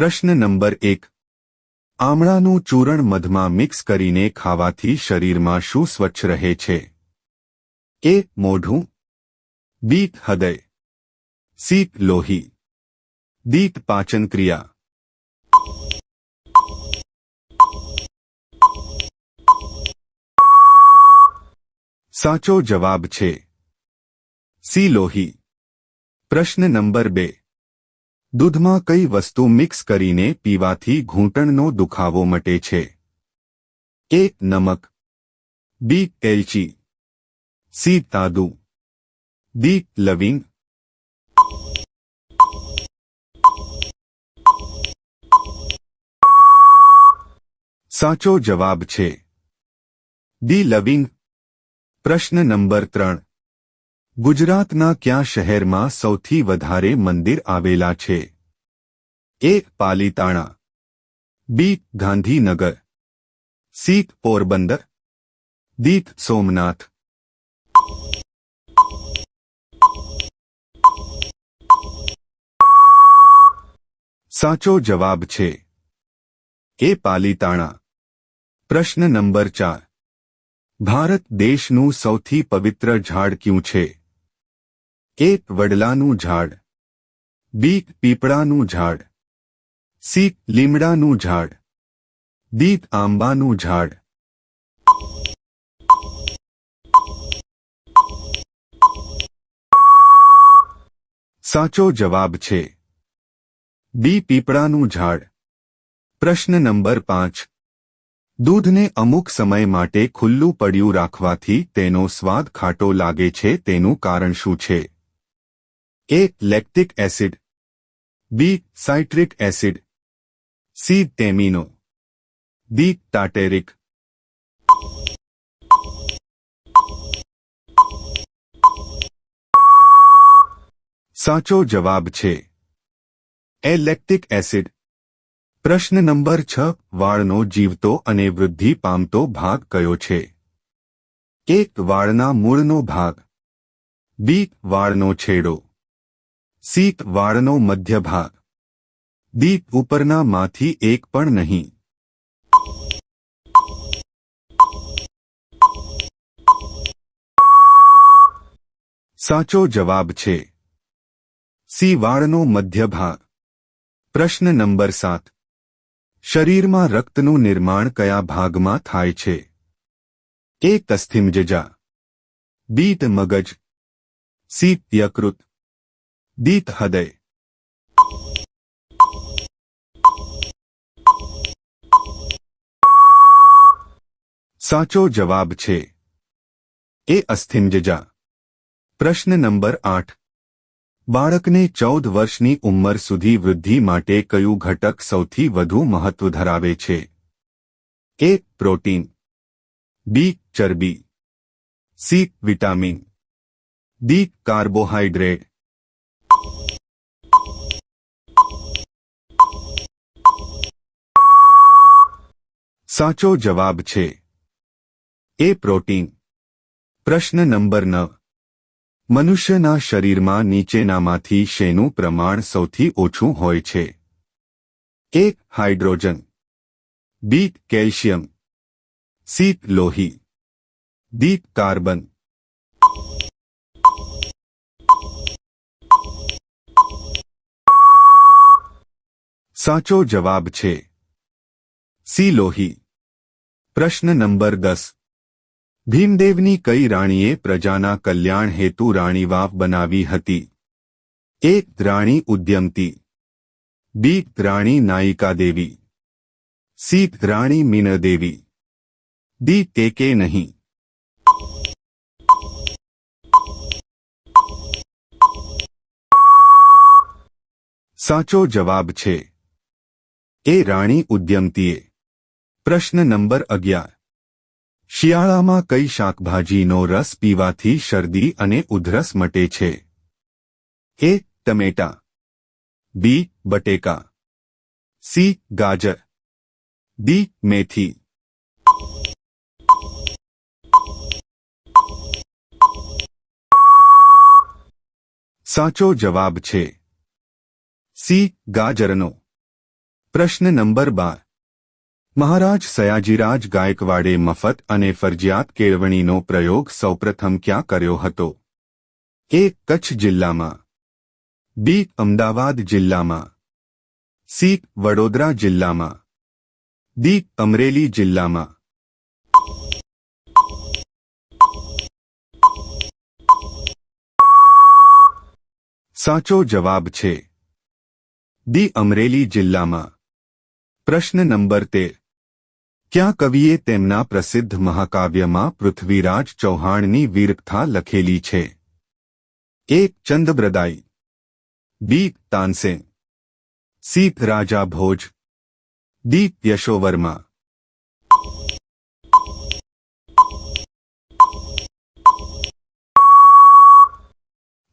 પ્રશ્ન નંબર એક. આમળાનું ચૂરણ મધમાં મિક્સ કરીને ખાવાથી શરીરમાં શું સ્વચ્છ રહે છે? એ, મોઢું. બી હૃદય. સી, લોહી. દી પાચન ક્રિયા. સાચો જવાબ છે. સી, લોહી. પ્રશ્ન નંબર બે. દૂધમાં કઈ વસ્તુ મિક્સ કરીને પીવાથી ઘૂંટણનો દુખાવો મટે છે? એ, નમક. બી, એલચી. સી, તાદુ. દી લવિંગ. સાચો જવાબ છે. દી લવિંગ. પ્રશ્ન નંબર ત્રણ. ગુજરાતના ક્યાં શહેરમાં સૌથી વધારે મંદિર આવેલા છે? A. Palitana. B. Gandhinagar. C. Porbandar. D Somnath. સાચો જવાબ છે એ. પાલીતાણા. પ્રશ્ન નંબર ચાર. ભારત દેશનું સૌથી પવિત્ર ઝાડ ક્યું છે? એ વડલાનું ઝાડ. બી પીપળાનું ઝાડ. સી લીમડાનું ઝાડ. ડી આંબાનું ઝાડ. સાચો જવાબ છે. બી પીપળાનું ઝાડ. પ્રશ્ન નંબર પાંચ. દૂધને અમુક સમય માટે ખુલ્લું પડ્યું રાખવાથી તેનો સ્વાદ ખાટો લાગે છે, તેનું કારણ શું છે? A lactic acid B citric acid C ટેમિનો D tartaric સાચો જવાબ છે એ લેક્ટિક એસિડ પ્રશ્ન નંબર છ. વાળનો જીવતો અને વૃદ્ધિ પામતો ભાગ કયો છે? એક, વાળના મૂળનો ભાગ. બી, વાળનો છેડો. સી વાળનો મધ્ય ભાગ દી ઉપરના માંથી એક પણ નહીં સાચો જવાબ છે સી વાળનો મધ્ય ભાગ પ્રશ્ન નંબર સાત શરીરમાં રક્તનું નિર્માણ કયા ભાગમાં થાય છે એ તસ્થિમજજા બીત મગજ સી યકૃત દીત હૃદય સાચો જવાબ છે એ અસ્થિંજજા પ્રશ્ન નંબર આઠ બાળકને ચૌદ વર્ષની ઉંમર સુધી વૃદ્ધિ માટે કયું ઘટક સૌથી વધુ મહત્વ ધરાવે છે એ પ્રોટીન બી ચરબી સી વિટામિન ડી કાર્બોહાઈડ્રેટ સાચો જવાબ છે. એ પ્રોટીન. પ્રશ્ન નંબર નવ. મનુષ્યના શરીરમાં નીચેનામાંથી શેનું પ્રમાણ સૌથી ઓછું હોય છે? A hydrogen. B calcium. C લોહી. D carbon. સાચો જવાબ છે. સી લોહી. પ્રશ્ન નંબર દસ ભીમદેવની કઈ રાણીએ પ્રજાના કલ્યાણ હેતુ રાણીવાવ બનાવી હતી એ રાણી ઉદ્યમતી બી રાણી નાયિકા દેવી સી રાણી મીનદેવી દી તે કે નહીં સાચો જવાબ છે એ રાણી ઉદ્યમતીએ પ્રશ્ન નંબર અગિયાર. શિયાળામાં કઈ શાકભાજીનો રસ પીવાથી શરદી અને ઉધરસ મટે છે? એ, ટમેટા. બી, બટેકા. સી, ગાજર. ડી, મેથી. સાચો જવાબ છે. સી, ગાજરનો. પ્રશ્ન નંબર બાર. મહારાજ સયાજીરાજ ગાયકવાડે મફત અને ફરજિયાત કેળવણીનો પ્રયોગ સૌપ્રથમ ક્યાં કર્યો હતો? એ કચ્છ જિલ્લામાં, બી અમદાવાદ જિલ્લામાં, સી વડોદરા જિલ્લામાં, ડી અમરેલી જિલ્લામાં. સાચો જવાબ છે, ડી અમરેલી જિલ્લામાં. પ્રશ્ન નંબર તેર. ક્યાં કવિએ તેમના પ્રસિદ્ધ મહાકાવ્યમાં પૃથ્વીરાજ ચૌહાણની વીરકથા લખેલી છે એક Chandbardai B Tansen C Raja Bhoj D Yashovarma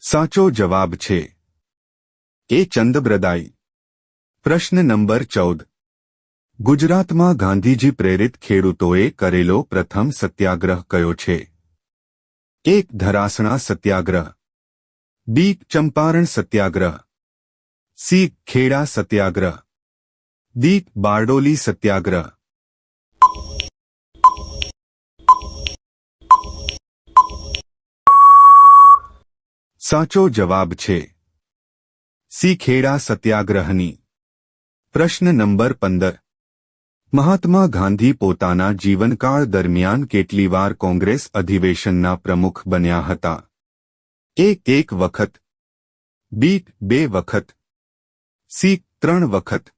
સાચો જવાબ છે એ ચંદબ્રદાઈ પ્રશ્ન નંબર ચૌદ ગુજરાતમાં ગાંધીજી પ્રેરિત ખેડૂતોએ કરેલો પ્રથમ સત્યાગ્રહ કયો છે? એક ધરાસણા સત્યાગ્રહ. બી ચંપારણ સત્યાગ્રહ. સી ખેડા સત્યાગ્રહ. દી બારડોલી સત્યાગ્રહ. સાચો જવાબ છે. સી ખેડા સત્યાગ્રહની. પ્રશ્ન નંબર પંદર. મહાત્મા ગાંધી પોતાના જીવનકાળ દરમિયાન કેટલી વાર કોંગ્રેસ અધિવેશનના પ્રમુખ બન્યા હતા. એક એક વખત બી બે વખત, સી ત્રણ વખત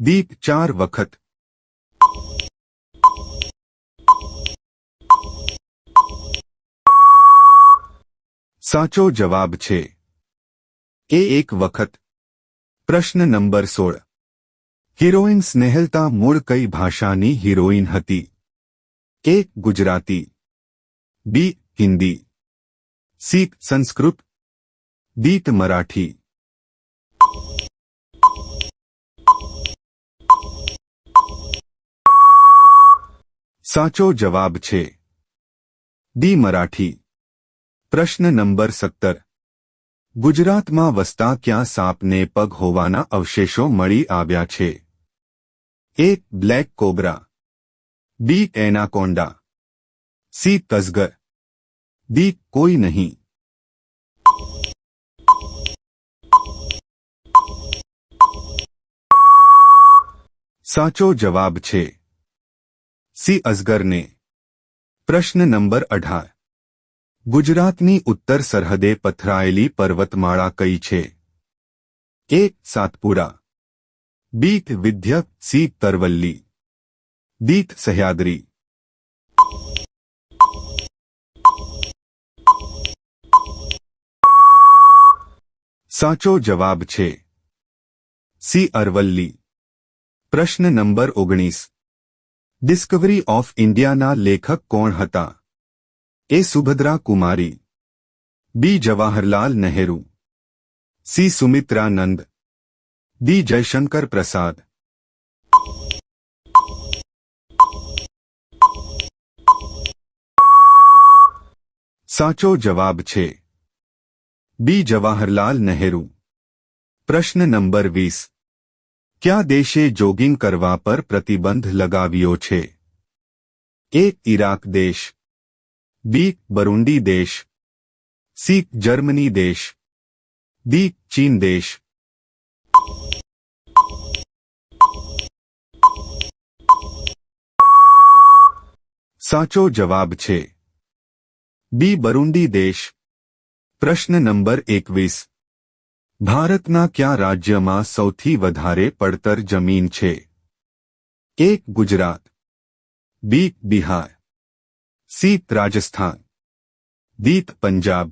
દી ચાર વખત. સાચો જવાબ છે. એ એક વખત. પ્રશ્ન નંબર સોળ. હિરોઈન સ્નેહલતા મૂળ કઈ ભાષાની હિરોઈન હતી? એક Gujarati? B Hindi. C Sanskrit. D Marathi. સાચો જવાબ છે. ડી મરાઠી. પ્રશ્ન નંબર સત્તર. ગુજરાતમાં વસતા ક્યાં સાપને પગ હોવાના અવશેષો મળી આવ્યા છે? એક black cobra B anaconda C તસગર D કોઈ નહીં સાચો જવાબ છે સી અસગરને પ્રશ્ન નંબર અઢાર ગુજરાતની ઉત્તર સરહદે પથરાયેલી પર્વતમાળા કઈ છે A Satpura B Vindhya C Aravalli દીત Sahyadri સાચો જવાબ છે સી અરવલ્લી પ્રશ્ન નંબર ઓગણીસ ડિસ્કવરી ઓફ ઇન્ડિયાના લેખક કોણ હતા A Subhadra Kumari B Jawaharlal Nehru C Sumitranand D Jaishankar Prasad સાચો જવાબ છે બી જવાહરલાલ નહેરુ પ્રશ્ન નંબર વીસ ક્યાં દેશે જોગિંગ કરવા પર પ્રતિબંધ લગાવ્યો છે એ ઇરાક દેશ બી બરુંડી દેશ સી જર્મની દેશ ડી ચીન દેશ સાચો જવાબ છે બી બરુંડી દેશ પ્રશ્ન નંબર એકવીસ ભારતના કયા રાજ્યમાં સૌથી વધારે પડતર જમીન છે એક Gujarat B Bihar C Rajasthan D Punjab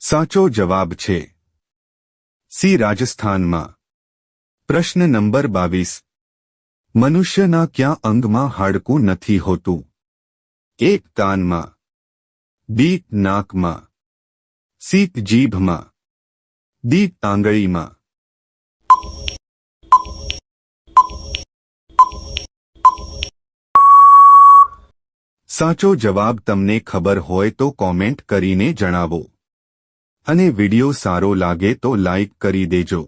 સાચો જવાબ છે સી રાજસ્થાનમાં પ્રશ્ન નંબર બાવીસ મનુષ્યના ક્યાં અંગમાં હાડકું નથી હોતું એક કાનમાં બી નાકમાં સી જીભમાં દી આંગળીમાં સાચો જવાબ તમને ખબર હોય તો કોમેન્ટ કરીને જણાવો અને વિડિયો સારો લાગે તો લાઇક કરી દેજો.